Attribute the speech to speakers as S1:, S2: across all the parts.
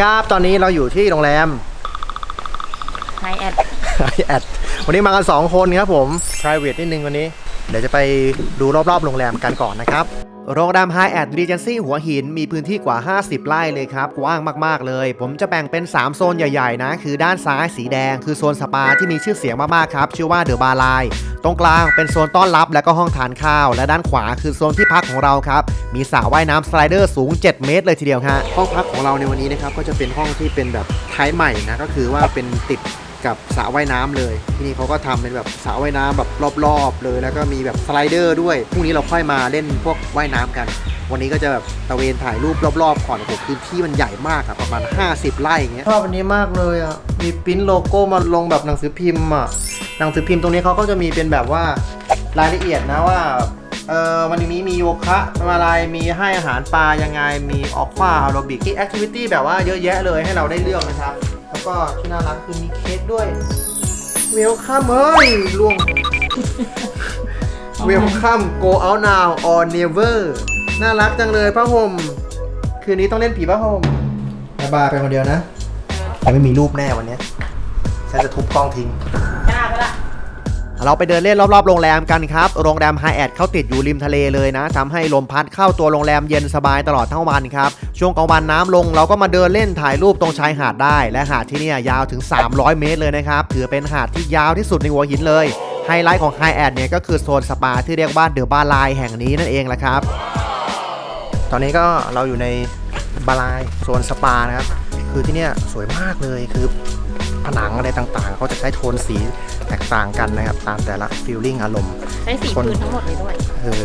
S1: ครับ ตอนนี้เราอยู่ที่โรงแรม
S2: ไฮแอด
S1: แอดวันนี้มากัน 2 คนครับผม private นิดนึงวันนี้ เดี๋ยวจะไปดูรอบๆโรงแรมกันก่อนนะครับ โรงแรม High at Regency หัวหินมีพื้นที่กว่า 50 ไร่เลยครับกว้างมากๆเลย ผมจะแบ่งเป็น 3 โซนใหญ่ๆนะ คือด้านซ้ายสีแดง คือโซนสปาที่มีชื่อเสียงมากๆครับ ชื่อว่าเดอะบาร์ไลตรงกลางเป็นโซนต้อนรับและก็ห้องทานข้าว และด้านขวาคือโซนที่พักของเราครับ มีสระว่ายน้ำสไลเดอร์สูง 7 เมตรเลยทีเดียวฮะห้องพักของเราในวันนี้นะครับก็จะเป็นห้องที่เป็นแบบไทยใหม่นะก็คือว่าเป็นติด กับสระว่ายน้ำเลย ที่นี่เขาก็ทำเป็นแบบสระว่ายน้ำแบบรอบๆ เลยแล้วก็มีแบบสไลเดอร์ด้วยพรุ่งนี้เราค่อยมาเล่นพวกว่ายน้ำกัน วันนี้ก็จะแบบตะเวนถ่ายรูปรอบๆก่อนโอ้โหพื้นที่มันใหญ่มากอะประมาณ 50 ไร่อย่างเงี้ยชอบอันนี้มากเลยอะมีปิ้นโลโก้มาลงแบบหนังสือพิมพ์อะหนังสือพิมพ์ตรงนี้เขาก็จะมีเป็นแบบว่ารายละเอียดนะว่าเออวันนี้มีโยคะอะไรมีให้อาหารปลายังไงมีออกฟ้าอาโรบิกที่แอคทิวิตี้แบบว่าเยอะแยะเลยให้เราได้เลือกนะครับ แล้วก็ที่น่ารักคือมีเค้กด้วยเวลคัมเอ้ยรวมเวลคัม go out now or never น่ารักจังเลยผ้าห่มคืนนี้ต้องเล่นผีผ้าห่มบายบายไปคนเดียวนะยังไม่มีรูปแน่วันเนี้ยฉันจะทุบกล้องทิ้ง
S2: กล้าปะล่ะ
S1: เราไปเดินเล่นรอบๆโรงแรมกันครับ โรงแรมไฮแอดเขาติดอยู่ริมทะเลเลยนะทำให้ลมพัดเข้าตัวโรงแรมเย็นสบายตลอดทั้งวันครับ ช่วงกลางวันน้ำลงเราก็มาเดินเล่นถ่ายรูปตรงชายหาดได้ และหาดที่นี่ยาวถึง 300 เมตรเลยนะครับ ถือเป็นหาดที่ยาวที่สุดในหัวหินเลย ไฮไลท์ของไฮแอดเนี่ยก็คือโซนสปาที่เรียกว่าเดอะบาร์ไลแห่งนี้นั่นเองแหละครับ ตอนนี้ก็เราอยู่ในบาร์ไลโซนสปานะครับ คือที่นี่สวยมากเลยคือ ผนังอะไรต่างๆ เขาจะใช้โทนสีแตกต่างกันนะครับ ตามแต่ละฟีลลิ่งอารมณ์
S2: ใช้สีพื้นทั้งหมดเลยด้วย
S1: คือ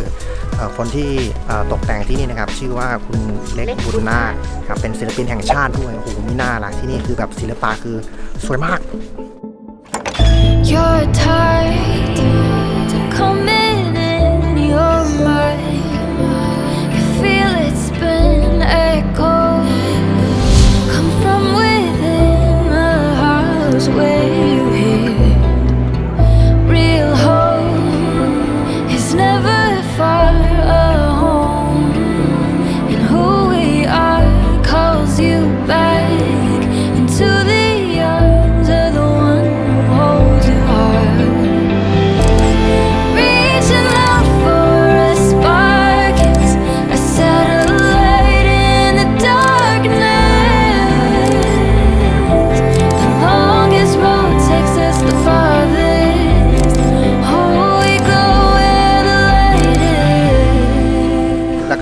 S1: เอ่อคนที่เอ่อตกแต่งที่นี่นะครับ ชื่อว่าคุณเล็ก
S2: เล็ก
S1: บุญนาคครับเป็นศิลปินแห่งชาติด้วยโอ้โหมีหน้าล่ะที่นี่คือแบบศิลปะคือสวยมาก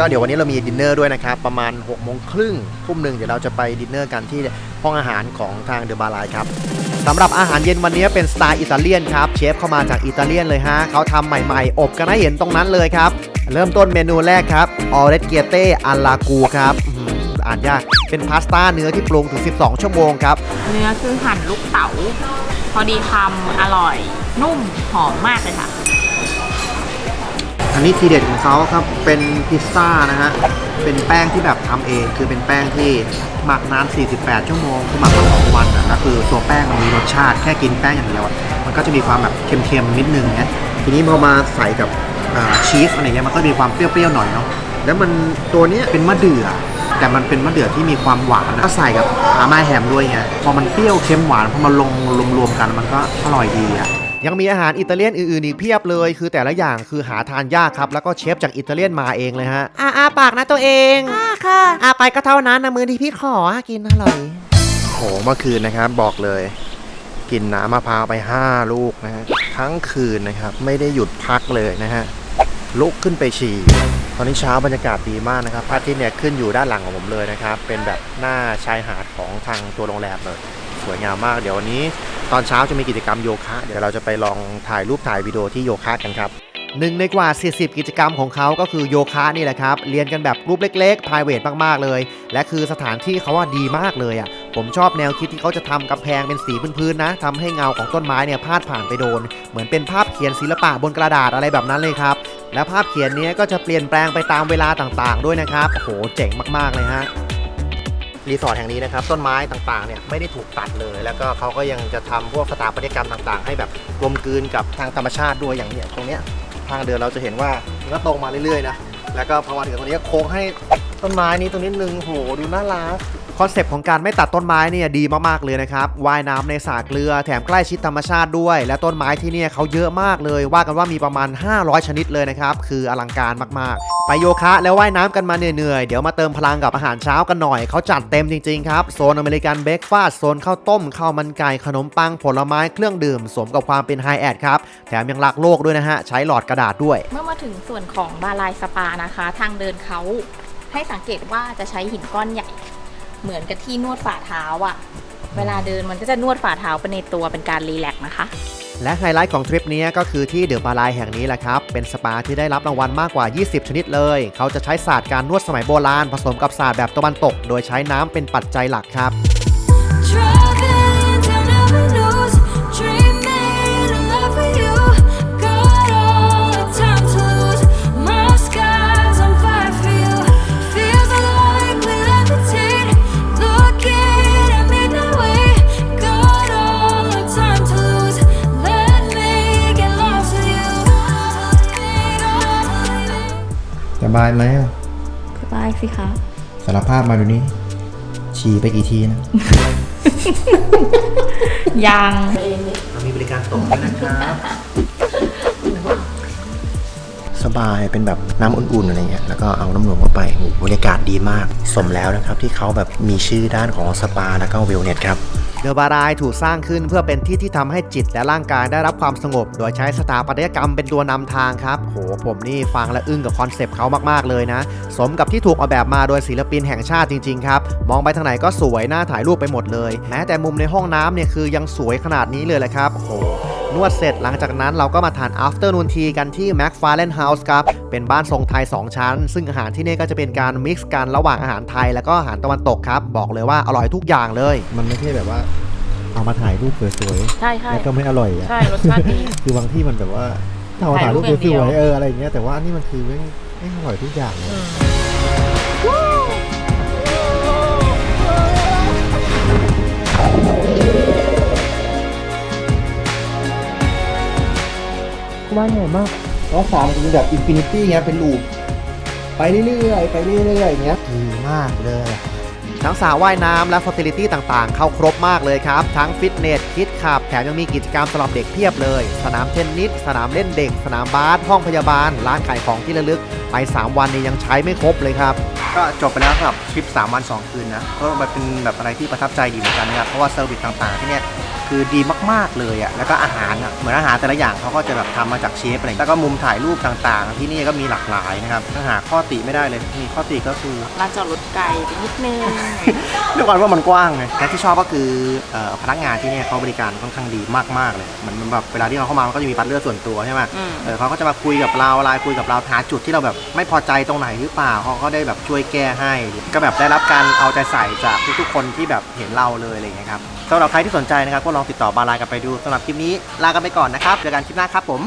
S1: ก็เดี๋ยววันนี้เรามีดินเนอร์ด้วยนะครับ ประมาณ6กโมงครึ่งทุ่มหนึ่งเดี๋ยวเราจะไปดินเนอร์กันที่ห้องอาหารของทางเดอะบาร์ไลครับสำหรับอาหารเย็นวันนี้เป็นสไตล์อิตาเลียนครับ เชฟเข้ามาจากอิตาเลียนเลยฮะเขาทำใหม่ๆ อบกันให้เห็นตรงนั้นเลยครับ เริ่มต้นเมนูแรกครับออเรสเกียเต้อัลลากูครับอ่านยากเป็นพาสต้าเนื้อที่ปรุงถึง 12 ชั่วโมงครับ
S2: เนื้อคือหั่นลูกเต๋าพอดีคำอร่อย นุ่มหอมมากเลยค่ะ
S1: อันนี้ทีเด็ดของเขาครับเป็นพิซซ่านะฮะเป็นแป้งที่แบบทำเองคือเป็นแป้งที่หมักนาน 48 ชั่วโมงคือหมักมาสองวันอะแล้วคือตัวแป้งมันมีรสชาติแค่กินแป้งอย่างเดียวมันก็จะมีความแบบเค็มๆนิดนึงนะทีนี้พอมาใส่กับชีสอะไรเงี้ยมันก็มีความเปรี้ยวๆหน่อยเนาะแล้วมันตัวนี้เป็นมะเดื่อ แต่มันเป็นมะเดื่อที่มีความหวานนะก็ใส่กับอาม่าแฮมด้วยไงพอมันเปรี้ยวเค็มหวานพอมันลงรวมๆกันมันก็อร่อยดีอะ ยังมีอาหารอิตาเลียนอื่นๆอีกเพียบเลย คือแต่ละอย่างคือหาทานยากครับ แล้วก็เชฟจากอิตาเลียนมาเองเลยฮะอาอาปากนะตัวเองอาค่ะอาไปก็เท่านั้นนะมือที่พี่ขอกินอร่อยโหเมื่อคืนนะครับบอกเลย กินน้ำมะพร้าวไป 5 ลูกนะฮะทั้งคืนนะครับไม่ได้หยุดพักเลยนะฮะลุกขึ้นไปฉี่ตอนนี้เช้าบรรยากาศดีมากนะครับพระอาทิตย์เนี่ยขึ้นอยู่ด้านหลังของผมเลยนะครับ เป็นแบบหน้าชายหาดของทางตัวโรงแรมเลย สวยงามมาก เดี๋ยววันนี้ ตอนเช้าจะมีกิจกรรมโยคะ เดี๋ยวเราจะไปลองถ่ายรูปถ่ายวิดีโอที่โยคะกันครับหนึ่งในกว่า 40 กิจกรรมของเขาก็คือโยคะนี่แหละครับ เรียนกันแบบกรุ๊ปเล็กๆ p r i v a t มากๆ เลย และคือสถานที่เขาว่าดีมากเลยอะ ผมชอบแนวคิดที่เขาจะทำกำแพงเป็นสีพื้นๆนะทำให้เงาของต้นไม้เนี่ยพาดผ่านไปโดน เหมือนเป็นภาพเขียนศิลปะบนกระดาษอะไรแบบนั้นเลยครับ และภาพเขียนนี้ก็จะเปลี่ยนแปลงไปตามเวลาต่างๆ ด้วยนะครับโอ้โหเจ๋งมากๆ เลยฮะ รีสอร์ทแห่งนี้นะครับต้นไม้ต่างๆเนี่ยไม่ได้ถูกตัดเลย แล้วก็เขาก็ยังจะทำพวกสถาปัตยกรรมต่างๆ ให้แบบกลมกลืนกับทางธรรมชาติด้วยอย่างเนี้ยตรงเนี้ยทางเดินเราจะเห็นว่ามันก็ตรงมาเรื่อยๆนะแล้วก็พอมาถึงตรงนี้โค้งให้ต้นไม้นี้ตรงนี้นึงโหดูน่ารัก
S3: อนเซปต์ของการไม่ตัดต้นไม้เนี่ยดีมากๆเลยนะครับว่ายน้ำในสระเกลือแถมใกล้ชิดธรรมชาติด้วย และต้นไม้ที่เนี่ยเขาเยอะมากเลย ว่ากันว่ามีประมาณ 500 ชนิดเลยนะครับคืออลังการมากๆ ไปโยคะแล้วว่ายน้ำกันมาเหนื่อยๆเดี๋ยวมาเติมพลังกับอาหารเช้ากันหน่อยเขาจัดเต็มจริงๆครับโซนอเมริกันเบรกฟาสโซนข้าวต้มข้าวมันไก่ขนมปังผลไม้เครื่องดื่ม สมกับความเป็นไฮแอดครับแถมยังรักโลกด้วยนะฮะใช้หลอดกระดาษด้วย
S2: เมื่อมาถึงส่วนของบาลายสปานะคะ ทางเดินเขาให้สังเกตว่าจะใช้หินก้อนใหญ่ เหมือนกับที่นวดฝ่าเท้าอะเวลาเดินมันก็จะนวดฝ่าเท้าไปในตัวเป็นการรีแลกซ์นะคะ
S3: และไฮไลท์ของทริปนี้ก็คือที่เดอะบาลายแห่งนี้แหละครับ เป็นสปาที่ได้รับรางวัลมากกว่า 20 ชนิดเลย เขาจะใช้ศาสตร์การนวดสมัยโบราณ ผสมกับศาสตร์แบบตะวันตก โดยใช้น้ำเป็นปัจจัยหลักครับายไหม
S2: สบายสิคะ
S3: สารภาพมาดูนี่ฉี่ไปกี่ทีนะ
S2: ยัง
S3: เรามีบริการตกด้วยนะครับ สบายเป็นแบบน้ำอุ่นๆอะไรเงี้ยแล้วก็เอาน้ำนมเข้าไปโอ้โหบรรยากาศดีมาก สมแล้วนะครับที่เขาแบบมีชื่อด้านของสปาแล้วก็เวลเนสครับ เดอะบารายถูกสร้างขึ้นเพื่อเป็นที่ที่ทำให้จิตและร่างกายได้รับความสงบ โดยใช้สถาปัตยกรรมเป็นตัวนำทางครับ โห ผมนี่ฟังและอึ้งกับคอนเซปต์เขามากๆเลยนะ สมกับที่ถูกออกแบบมาโดยศิลปินแห่งชาติจริงๆครับ มองไปทางไหนก็สวยน่าถ่ายรูปไปหมดเลย แม้แต่มุมในห้องน้ำเนี่ยคือยังสวยขนาดนี้เลยแหละครับ โห นวดเสร็จหลังจากนั้นเราก็มาทาน afternoon tea กันที่ McFarlane House ครับ เป็นบ้านทรงไทย 2 ชั้น ซึ่งอาหารที่นี่ก็จะเป็นการมิกซ์กันระหว่างอาหารไทย แล้วก็อาหารตะวันตกครับ บอกเลยว่าอร่อยทุกอย่างเลย มันไม่ใช่แบบว่าเอามาถ่ายรูปสวย
S2: ใช่ใช่
S3: แล้วก็ไม่อร่อยอะ
S2: ใช่รสชาติดี
S3: คือบางที่มันแบบว่าเอามาถ่ายรูปสวยๆเอออะไรอย่างเงี้ย แต่ว่านี่มันคือไม่ไม่อร่อยทุกอย่างเลย ว่าเหนื่อยมากแล้วสามมันเป็นแบบอินฟินิตี้เงี้ยเป็นลูปไปเรื่อยๆไปเรื่อยๆอย่างเงี้ยดีมากเลยทั้งสระว่ายน้ำและฟ a ซิลิตี้ต่างๆ เข้าครบมากเลยครับ ทั้งฟิตเนส คิดขับ แถมยังมีกิจกรรมสำหรับเด็กเพียบเลย สนามเทนนิส สนามเล่นเด็ก สนามบาส ห้องพยาบาล ร้านขายของที่ระลึก ไป 3 วันนี้ยังใช้ไม่ครบเลยครับ ก็จบไปแล้วสำหรับทริป 3 วัน 2 คืนนะ ก็มันเป็นแบบอะไรที่ประทับใจดีเหมือนกันนะครับ เพราะว่าเซอร์วิสต่างๆที่เนี่ย คือดีมากๆเลยอะ่ะแล้วก็อาหารอะเหมือนอาหารแต่ละอย่างเขาก็จะแบบทำมาจากเชฟอะไรอย่างเงี้ยแล้วก็มุมถ่ายรูปต่างๆ ที่นี่ก็มีหลากหลายนะครับถ้าหาข้อติไม่ได้เลยมีข้อติก็คือ
S2: ร้านจอดรถไกลไปนิดนึง
S3: ด้วยความว่ามันกว้างไงและที่ชอบก็คือเอ่อพนักงานที่เนี่ยเขาบริการค่อนข้างดีมากๆเลยเหมันมันแบบเวลาที่เราเข้ามามันก็จะมีปัดเลือดส่วนตัวใช่ไหม
S2: อืม
S3: เออเขาก็จะมาคุยกับเราไลน์คุยกับเราหาจุดที่เราแบบไม่พอใจตรงไหนหรือเปล่าเขาก็ได้แบบช่วยแก้ให้ ก็แบบได้รับการเอาใจใส่จากทุกๆคนที่แบบเห็นเราเลยอะไรอย่างเงี้ยครับสำหรับใครที่สนใจนะครับก็ลองติดต่อบาลายกันไปดูสำหรับคลิปนี้ลากันไปก่อนนะครับเจอกันคลิปหน้าครับผม